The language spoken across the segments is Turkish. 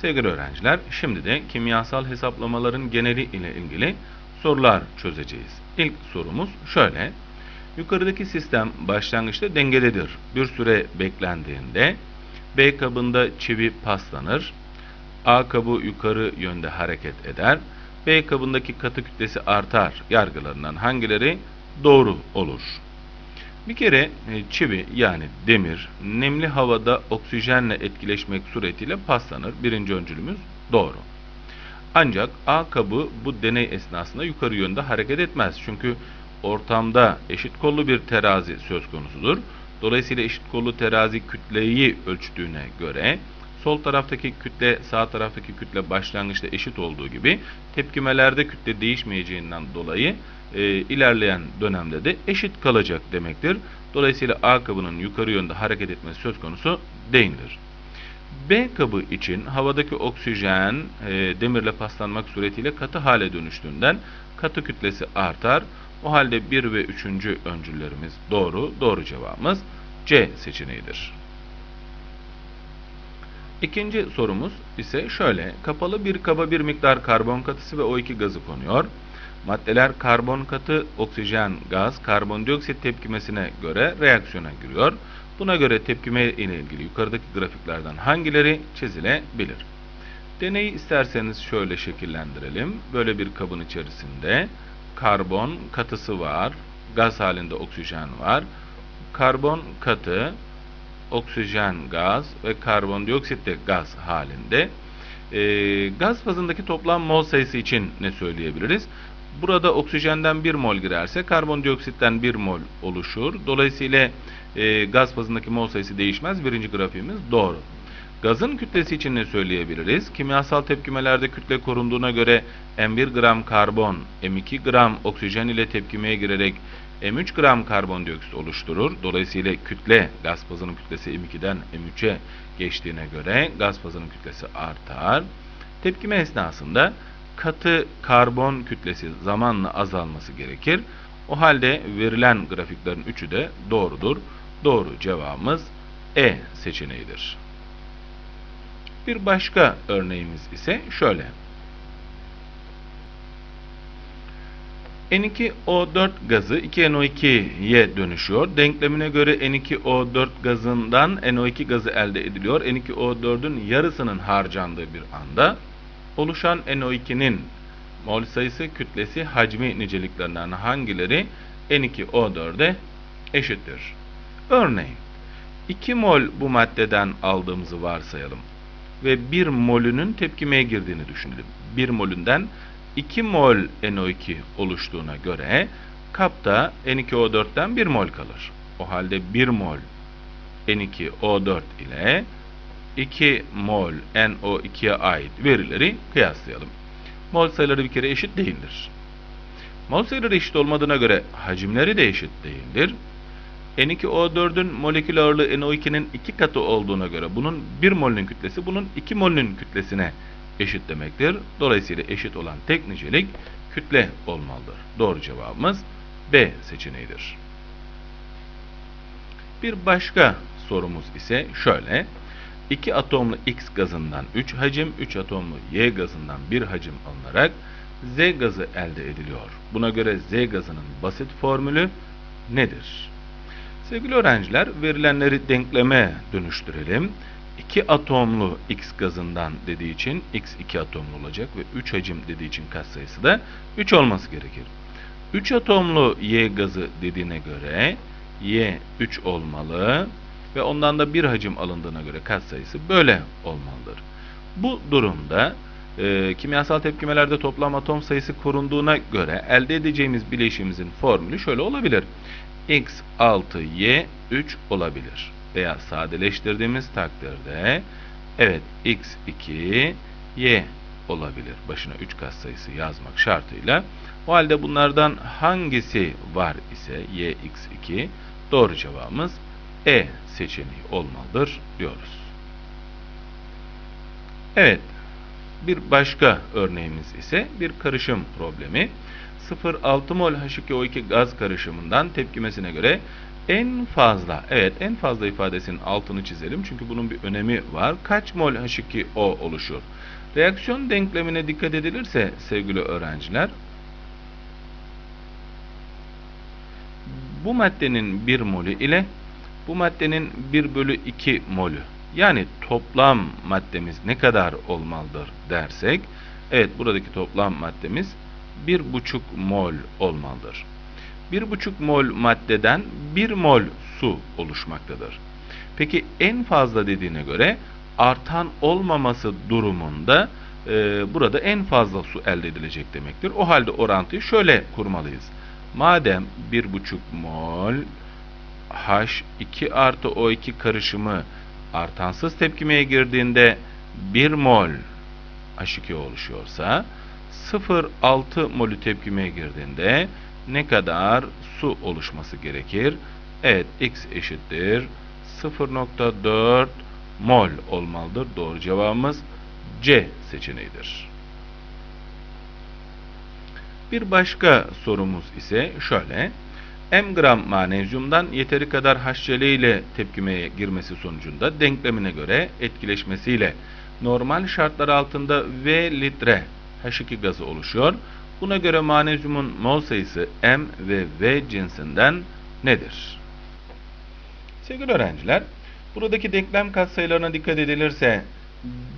Sevgili öğrenciler, şimdi de kimyasal hesaplamaların geneli ile ilgili sorular çözeceğiz. İlk sorumuz şöyle. Yukarıdaki sistem başlangıçta dengededir. Bir süre beklendiğinde B kabında çivi paslanır. A kabı yukarı yönde hareket eder. B kabındaki katı kütlesi artar. Yargılarından hangileri doğru olur? Bir kere e, çivi yani demir nemli havada oksijenle etkileşmek suretiyle paslanır. Birinci öncülümüz doğru. Ancak A kabı bu deney esnasında yukarı yönde hareket etmez. Çünkü ortamda eşit kollu bir terazi söz konusudur. Dolayısıyla eşit kollu terazi kütleyi ölçtüğüne göre sol taraftaki kütle sağ taraftaki kütle başlangıçta eşit olduğu gibi tepkimelerde kütle değişmeyeceğinden dolayı e, ilerleyen dönemde de eşit kalacak demektir. Dolayısıyla A kabının yukarı yönde hareket etmesi söz konusu değildir. B kabı için havadaki oksijen e, demirle paslanmak suretiyle katı hale dönüştüğünden katı kütlesi artar. O halde 1 ve 3. öncüllerimiz doğru. Doğru cevabımız C seçeneğidir. İkinci sorumuz ise şöyle. Kapalı bir kaba bir miktar karbon katısı ve O2 gazı konuyor. Maddeler karbon katı, oksijen, gaz, karbondioksit tepkimesine göre reaksiyona giriyor. Buna göre tepkime ile ilgili yukarıdaki grafiklerden hangileri çizilebilir? Deneyi isterseniz şöyle şekillendirelim. Böyle bir kabın içerisinde karbon katısı var, gaz halinde oksijen var. Karbon katı, oksijen gaz ve karbondioksit de gaz halinde. E, gaz fazındaki toplam mol sayısı için ne söyleyebiliriz? Burada oksijenden 1 mol girerse karbondioksitten 1 mol oluşur. Dolayısıyla e, gaz fazındaki mol sayısı değişmez. Birinci grafiğimiz doğru. Gazın kütlesi için ne söyleyebiliriz? Kimyasal tepkimelerde kütle korunduğuna göre M1 gram karbon, M2 gram oksijen ile tepkimeye girerek M3 gram karbondioksit oluşturur. Dolayısıyla kütle, gaz fazının kütlesi M2'den M3'e geçtiğine göre gaz fazının kütlesi artar. Tepkime esnasında katı karbon kütlesi zamanla azalması gerekir. O halde verilen grafiklerin üçü de doğrudur. Doğru cevabımız E seçeneğidir. Bir başka örneğimiz ise şöyle. N2O4 gazı 2NO2'ye dönüşüyor. Denklemine göre N2O4 gazından NO2 gazı elde ediliyor. N2O4'ün yarısının harcandığı bir anda oluşan NO2'nin mol sayısı, kütlesi, hacmi niceliklerinden hangileri N2O4'e eşittir? Örneğin 2 mol bu maddeden aldığımızı varsayalım ve 1 molünün tepkimeye girdiğini düşünelim. 1 molünden 2 mol NO2 oluştuğuna göre kapta N2O4'ten 1 mol kalır. O halde 1 mol N2O4 ile 2 mol NO2'ye ait verileri kıyaslayalım. Mol sayıları bir kere eşit değildir. Mol sayıları eşit olmadığına göre hacimleri de eşit değildir. N2O4'ün molekül ağırlığı NO2'nin 2 katı olduğuna göre bunun 1 molünün kütlesi bunun 2 molünün kütlesine eşit demektir. Dolayısıyla eşit olan tek nicelik kütle olmalıdır. Doğru cevabımız B seçeneğidir. Bir başka sorumuz ise şöyle. 2 atomlu X gazından 3 hacim, 3 atomlu Y gazından 1 hacim alınarak Z gazı elde ediliyor. Buna göre Z gazının basit formülü nedir? Sevgili öğrenciler, verilenleri denkleme dönüştürelim. 2 atomlu X gazından dediği için X 2 atomlu olacak ve 3 hacim dediği için katsayısı da 3 olması gerekir. 3 atomlu Y gazı dediğine göre Y 3 olmalı ve ondan da bir hacim alındığına göre katsayısı böyle olmalıdır. Bu durumda e, kimyasal tepkimelerde toplam atom sayısı korunduğuna göre elde edeceğimiz bileşimimizin formülü şöyle olabilir. X 6 Y 3 olabilir. Veya sadeleştirdiğimiz takdirde evet X 2 Y olabilir. Başına 3 katsayısı yazmak şartıyla. O halde bunlardan hangisi var ise Y X 2 doğru cevabımız E seçeneği olmalıdır diyoruz. Evet, bir başka örneğimiz ise bir karışım problemi. 0,6 mol H2O2 gaz karışımından tepkimesine göre En fazla, evet en fazla ifadesinin altını çizelim çünkü bunun bir önemi var. Kaç mol H2O oluşur? Reaksiyon denklemine dikkat edilirse sevgili öğrenciler, bu maddenin 1 molü ile bu maddenin 1 bölü 2 molü yani toplam maddemiz ne kadar olmalıdır dersek evet buradaki toplam maddemiz 1,5 mol olmalıdır. 1,5 mol maddeden 1 mol su oluşmaktadır. Peki en fazla dediğine göre artan olmaması durumunda e, burada en fazla su elde edilecek demektir. O halde orantıyı şöyle kurmalıyız. Madem 1,5 mol H2 artı O2 karışımı artansız tepkimeye girdiğinde 1 mol H2O oluşuyorsa 0,6 molü tepkimeye girdiğinde ne kadar su oluşması gerekir? Evet X eşittir 0,4 mol olmalıdır. Doğru cevabımız C seçeneğidir. Bir başka sorumuz ise şöyle. M gram manezyumdan yeteri kadar HCl ile tepkimeye girmesi sonucunda denklemine göre etkileşmesiyle normal şartlar altında V litre H2 gazı oluşuyor. Buna göre manezyumun mol sayısı M ve V cinsinden nedir? Sevgili öğrenciler, buradaki denklem katsayılarına dikkat edilirse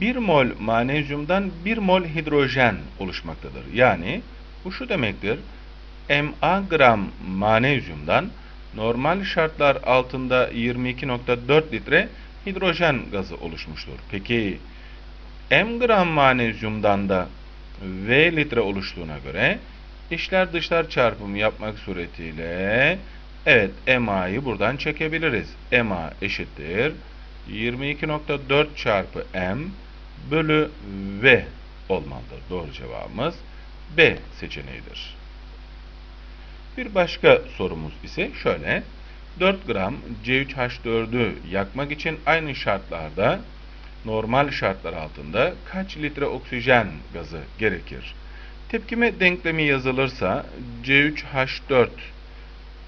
1 mol manezyumdan 1 mol hidrojen oluşmaktadır. Yani bu şu demektir. MA gram manezyumdan normal şartlar altında 22.4 litre hidrojen gazı oluşmuştur. Peki M gram manezyumdan da V litre oluştuğuna göre içler dışlar çarpımı yapmak suretiyle evet MA'yı buradan çekebiliriz. MA eşittir 22.4 çarpı M bölü V olmalıdır. Doğru cevabımız B seçeneğidir. Bir başka sorumuz ise şöyle. 4 gram C3H4'ü yakmak için aynı şartlarda normal şartlar altında kaç litre oksijen gazı gerekir? Tepkime denklemi yazılırsa C3H4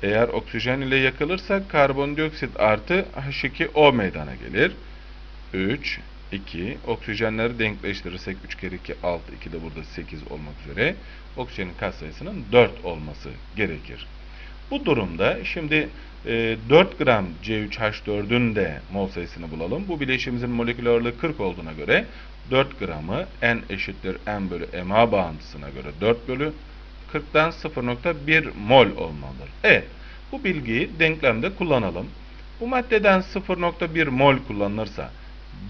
eğer oksijen ile yakılırsa karbondioksit artı H2O meydana gelir. 3, 2, oksijenleri denkleştirirsek 3 kere 2, 6, 2 de burada 8 olmak üzere oksijenin katsayısının 4 olması gerekir. Bu durumda şimdi 4 gram C3H4'ün de mol sayısını bulalım. Bu bileşimimizin molekül ağırlığı 40 olduğuna göre 4 gramı N eşittir N bölü MA bağıntısına göre 4 bölü 40'dan 0.1 mol olmalıdır. Evet, bu bilgiyi denklemde kullanalım. Bu maddeden 0.1 mol kullanılırsa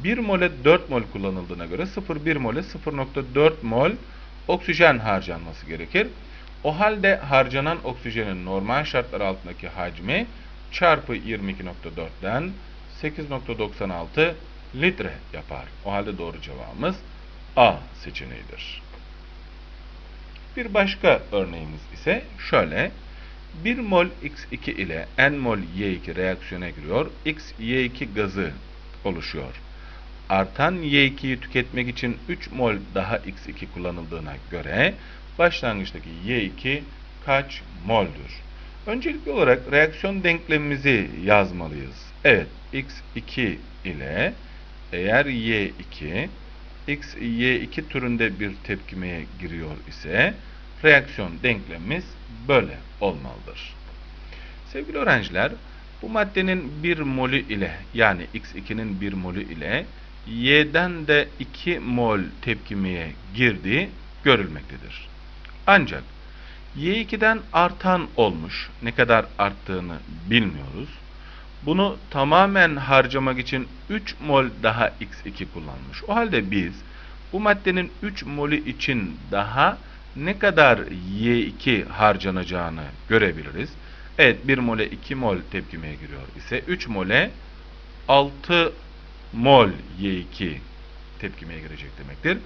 1 mole 4 mol kullanıldığına göre 0,1 mole 0.4 mol oksijen harcanması gerekir. O halde harcanan oksijenin normal şartlar altındaki hacmi çarpı 22.4'den 8.96 litre yapar. O halde doğru cevabımız A seçeneğidir. Bir başka örneğimiz ise şöyle. 1 mol X2 ile N mol Y2 reaksiyona giriyor. X, Y2 gazı oluşuyor. Artan Y2'yi tüketmek için 3 mol daha X2 kullanıldığına göre başlangıçtaki Y2 kaç moldür? Öncelikli olarak reaksiyon denklemimizi yazmalıyız. Evet, X2 ile eğer Y2 X, Y2 türünde bir tepkimeye giriyor ise reaksiyon denklemimiz böyle olmalıdır. Sevgili öğrenciler, bu maddenin 1 molü ile yani X2'nin 1 molü ile Y'den de 2 mol tepkimeye girdiği görülmektedir. Ancak Y2'den artan olmuş. Ne kadar arttığını bilmiyoruz. Bunu tamamen harcamak için 3 mol daha X2 kullanmış. O halde biz bu maddenin 3 molü için daha ne kadar Y2 harcanacağını görebiliriz. Evet 1 mole 2 mol tepkimeye giriyor ise 3 mole 6 mol Y2 tepkimeye girecek demektir.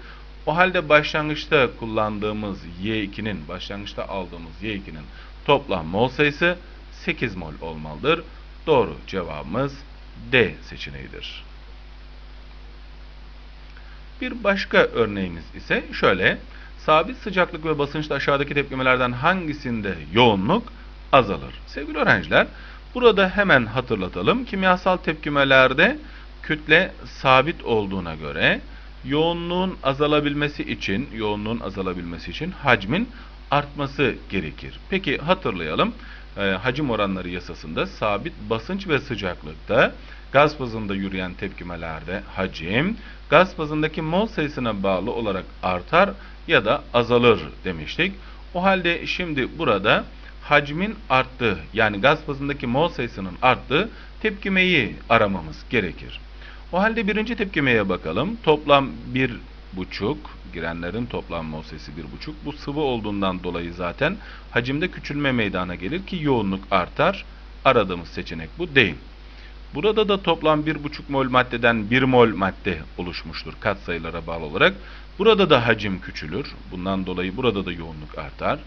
O halde başlangıçta kullandığımız Y2'nin, başlangıçta aldığımız Y2'nin toplam mol sayısı 8 mol olmalıdır. Doğru cevabımız D seçeneğidir. Bir başka örneğimiz ise şöyle. Sabit sıcaklık ve basınçta aşağıdaki tepkimelerden hangisinde yoğunluk azalır? Sevgili öğrenciler, bu Burada hemen hatırlatalım. Kimyasal tepkimelerde kütle sabit olduğuna göre yoğunluğun azalabilmesi için, yoğunluğun azalabilmesi için hacmin artması gerekir. Peki hatırlayalım. Ee, hacim oranları yasasında sabit basınç ve sıcaklıkta gaz fazında yürüyen tepkimelerde hacim gaz fazındaki mol sayısına bağlı olarak artar ya da azalır demiştik. O halde şimdi burada hacmin arttığı yani gaz fazındaki mol sayısının arttığı tepkimeyi aramamız gerekir. O halde birinci tepkimeye bakalım. Toplam bir buçuk, girenlerin toplam mol sayısı bir buçuk. Bu sıvı olduğundan dolayı zaten hacimde küçülme meydana gelir ki yoğunluk artar. Aradığımız seçenek bu değil. Burada da toplam 1,5 mol maddeden 1 mol madde oluşmuştur katsayılara bağlı olarak. Burada da hacim küçülür. Bundan dolayı burada da yoğunluk artar.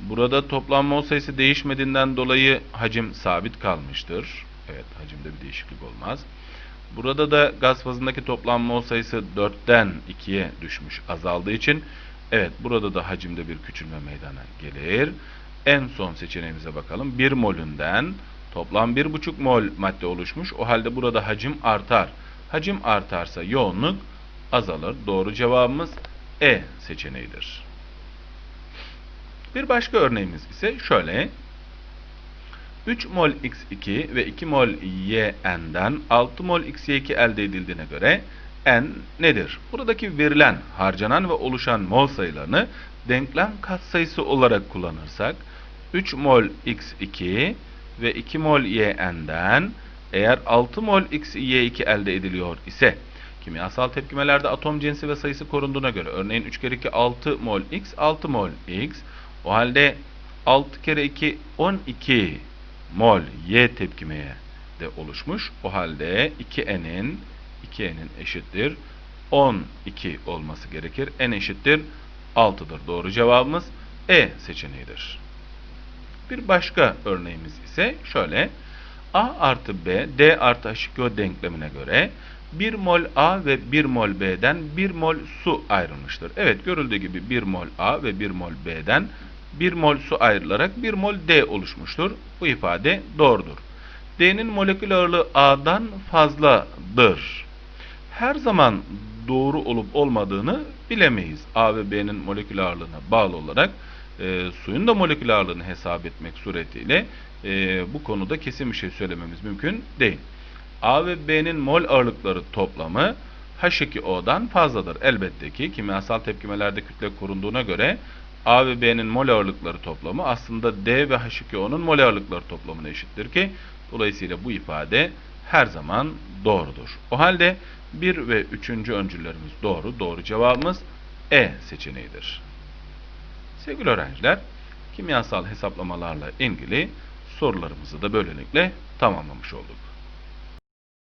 Burada toplam mol sayısı değişmediğinden dolayı hacim sabit kalmıştır. Evet hacimde bir değişiklik olmaz. Burada da gaz fazındaki toplam mol sayısı 4'ten 2'ye düşmüş azaldığı için evet burada da hacimde bir küçülme meydana gelir. En son seçeneğimize bakalım. 1 molünden toplam 1,5 mol madde oluşmuş. O halde burada hacim artar. Hacim artarsa yoğunluk azalır. Doğru cevabımız E seçeneğidir. Bir başka örneğimiz ise şöyle. 3 mol x2 ve 2 mol y'n'den 6 mol xy2 elde edildiğine göre n nedir? Buradaki verilen, harcanan ve oluşan mol sayılarını denklem katsayısı olarak kullanırsak 3 mol x2 ve 2 mol y'n'den eğer 6 mol x y2 elde ediliyor ise kimyasal tepkimelerde atom cinsi ve sayısı korunduğuna göre örneğin 3 kere 2 6 mol x 6 mol x o halde 6 kere 2 12 mol y tepkimeye de oluşmuş. O halde 2n'in 2n'in eşittir 12 olması gerekir. n eşittir 6'dır. Doğru cevabımız E seçeneğidir. Bir başka örneğimiz ise şöyle. A artı B, D artı H2O denklemine göre 1 mol A ve 1 mol B'den 1 mol su ayrılmıştır. Evet görüldüğü gibi 1 mol A ve 1 mol B'den 1 mol su ayrılarak 1 mol D oluşmuştur. Bu ifade doğrudur. D'nin molekül ağırlığı A'dan fazladır. Her zaman doğru olup olmadığını bilemeyiz. A ve B'nin molekül ağırlığına bağlı olarak e, suyun da molekül ağırlığını hesap etmek suretiyle e, bu konuda kesin bir şey söylememiz mümkün değil. A ve B'nin mol ağırlıkları toplamı H2O'dan fazladır. Elbette ki kimyasal tepkimelerde kütle korunduğuna göre A ve B'nin mol ağırlıkları toplamı aslında D ve H2O'nun mol ağırlıkları toplamına eşittir ki dolayısıyla bu ifade her zaman doğrudur. O halde 1 ve 3. öncüllerimiz doğru. Doğru cevabımız E seçeneğidir. Sevgili öğrenciler, kimyasal hesaplamalarla ilgili sorularımızı da böylelikle tamamlamış olduk.